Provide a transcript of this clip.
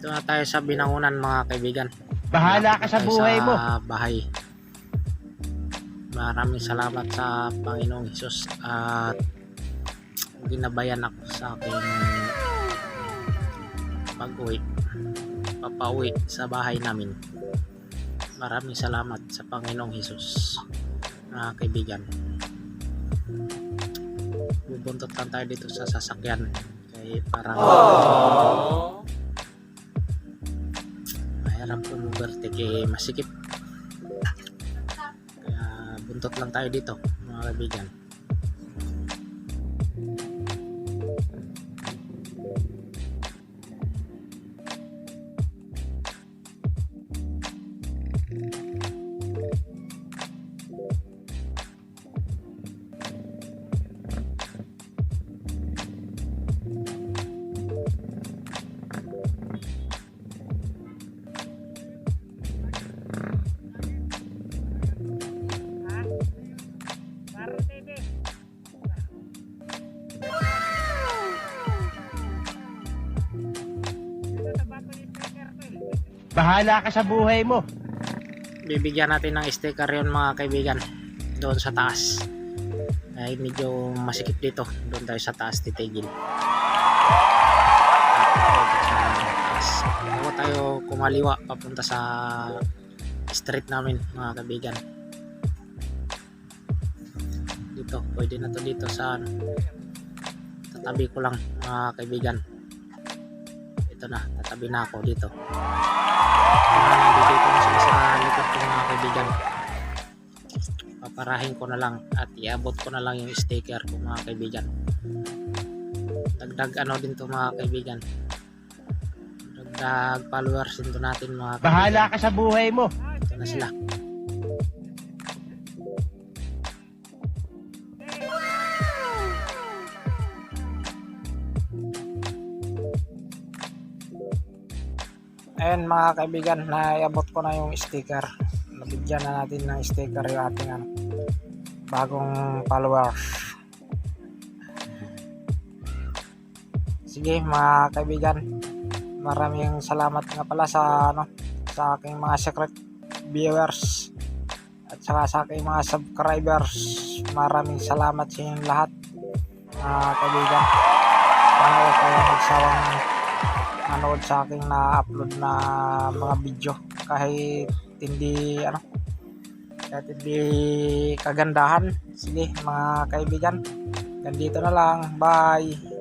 tayo sa binangunan mga kaibigan. Bahala ka sa buhay mo. Sa bahay. Maraming salamat sa Panginoong Hesus at ginabayan ako sa aking pag-uwi. Papauwi sa bahay namin. Maraming salamat sa Panginoong Hesus mga kaibigan. Bubuntot lang tayo dito sa sasakyan kay parang mahirap umuberte kay masikip. Kaya buntot lang tayo dito mga kaibigan Bahala ka sa buhay mo. bibigyan natin ng sticker yon mga kaibigan doon sa taas. Ay medyo masikip dito. Doon tayo sa taas titigil. Bago tayo kumaliwa papunta sa street namin mga kaibigan. Dito pwede na to dito sa ano tatabi ko lang mga kaibigan. Ito na tatabi na ako dito nandito na sila sa likod ko mga kaibigan. Paparahin ko na lang at iabot ko na lang yung sticker ko mga kaibigan. Dagdag ano din to mga kaibigan. Dagdag followers din to natin mga kaibigan. Bahala ka sa buhay mo. ito na sila Ayan mga kaibigan, naiabot ko na yung sticker. Nabigyan na natin ng sticker yung ating ano, bagong followers. Sige mga kaibigan, maraming salamat nga pala sa ano sa aking mga secret viewers at saka sa aking mga subscribers. Maraming salamat sa inyong lahat mga kaibigan. Sana huwag kayong magsawang manood sa aking na-upload na mga video. Kahit hindi ano kahit hindi kagandahan. Sige mga kaibigan ganito na lang. Bye